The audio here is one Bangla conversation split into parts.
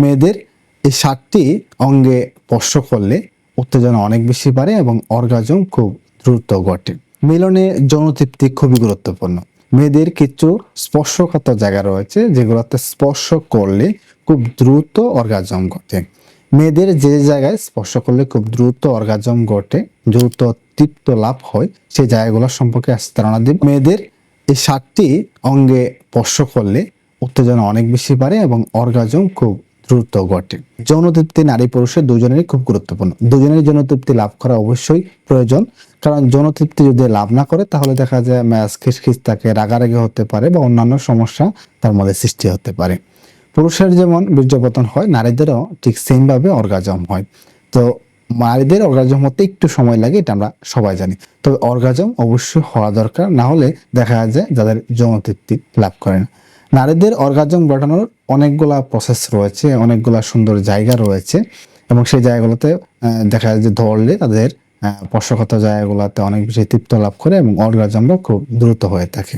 মেয়েদের এই সাতটি অঙ্গে স্পর্শ করলে উত্তেজনা অনেক বেশি বাড়ে এবং অর্গাজম খুব দ্রুত ঘটে। মিলনে যৌনতৃপ্তি খুবই গুরুত্বপূর্ণ। মেয়েদের কিছু স্পর্শকাত জায়গা রয়েছে যেগুলোতে স্পর্শ করলে খুব দ্রুত অর্গাজম ঘটে। মেয়েদের যে জায়গায় স্পর্শ করলে খুব দ্রুত অর্গাজম ঘটে, দ্রুত তৃপ্ত লাভ হয়, সেই জায়গাগুলো সম্পর্কে ধারণা দিব। মেয়েদের এই সাতটি অঙ্গে স্পর্শ করলে উত্তেজনা অনেক বেশি বাড়ে এবং অর্গাজম খুব দ্রুত ঘটে। যৌনতৃপ্তি নারী পুরুষের দুজনেরই খুব গুরুত্বপূর্ণ। দুজনেরই যৌনতৃপ্তি লাভ করা অবশ্যই প্রয়োজন। কারণ যৌনতৃপ্তি যদি লাভ না করে, তাহলে দেখা যায় ম্যাচ খিসখিস থাকে রাগারাগি হতে পারে বা অন্যান্য সমস্যা তার মধ্যে সৃষ্টি হতে পারে। পুরুষের যেমন বীর্যপতন হয়, নারীদেরও ঠিক সেম ভাবে অর্গাজম হয়। তো নারীদের অর্গাজম হতে একটু সময় লাগে, এটা আমরা সবাই জানি। তবে অর্গাজম অবশ্যই হওয়া দরকার, না হলে দেখা যায় যাদের যৌনতৃপ্তি লাভ করে না। নারীদের অর্গাজম ঘটানোর অনেকগুলা প্রসেস রয়েছে, অনেকগুলা সুন্দর জায়গা রয়েছে এবং সেই জায়গাগুলোতে দেখা যায় যে ধরলে তাদের স্পর্শগত জায়গাগুলোতে অনেক বেশি তৃপ্ত লাভ করে এবং অর্গাজমটা খুব দ্রুত হয়ে থাকে।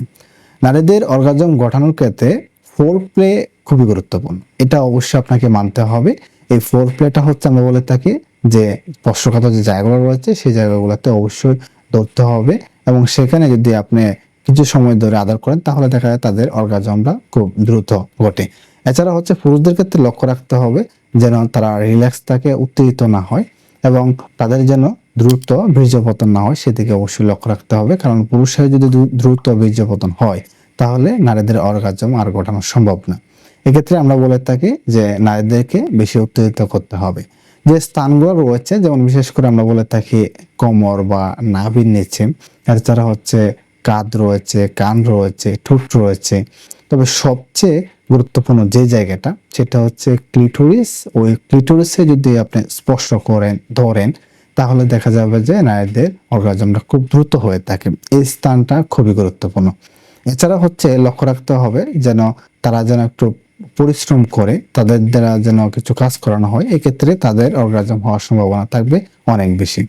নারীদের অর্গাজম গঠানোর ক্ষেত্রে ফোর প্লে খুবই গুরুত্বপূর্ণ। এটা অবশ্যই আপনাকে মানতে হবে। এই ফোর প্লেটা হচ্ছে আমরা বলে থাকি যে স্পর্শকাত যে জায়গাগুলো রয়েছে, সেই জায়গাগুলোতে অবশ্যই ধরতে হবে এবং সেখানে যদি আপনি কিছু সময় ধরে আদর করেন, তাহলে দেখা যায় তাদের অর্গাজমটা খুব দ্রুত ঘটে। এছাড়া হচ্ছে পুরুষদের ক্ষেত্রে লক্ষ্য রাখতে হবে যেন তারা রিল্যাক্স থাকে, উত্তেজিত না হয় এবং তাদের যেন দ্রুত বীর্যপতন না হয়, সেদিকে অবশ্যই লক্ষ্য রাখতে হবে। কারণ পুরুষের যদি দ্রু- দ্রুত বীর্যপতন হয়, তাহলে নারীদের অর্গাজম আর ঘটানো সম্ভব না। এক্ষেত্রে আমরা বলে থাকি যে নারীদেরকে বেশি উত্তেজিত করতে হবে। যে স্থানগুলো রয়েছে, যেমন বিশেষ করে আমরা বলে থাকি কোমর বা নাভির নিচে, এছাড়া হচ্ছে কাঁধ রয়েছে, কান রয়েছে, ঠোঁট রয়েছে। তবে সবচেয়ে গুরুত্বপূর্ণ যে জায়গাটা, সেটা হচ্ছে ক্লিটোরিস। ওই ক্লিটোরিসে যদি আপনি স্পর্শ করেন, ধরেন, তাহলে দেখা যাবে যে নারীদের অর্গাজমটা খুব দ্রুত হয়ে থাকে। এই স্থানটা খুবই গুরুত্বপূর্ণ। এছাড়া হচ্ছে লক্ষ্য রাখতে হবে যেন তারা যেন একটু পরিশ্রম করে, তাদের দ্বারা যেন কিছু কাজ করানো হয়, এক্ষেত্রে তাদের অর্গাজম হওয়ার সম্ভাবনা থাকবে অনেক বেশি।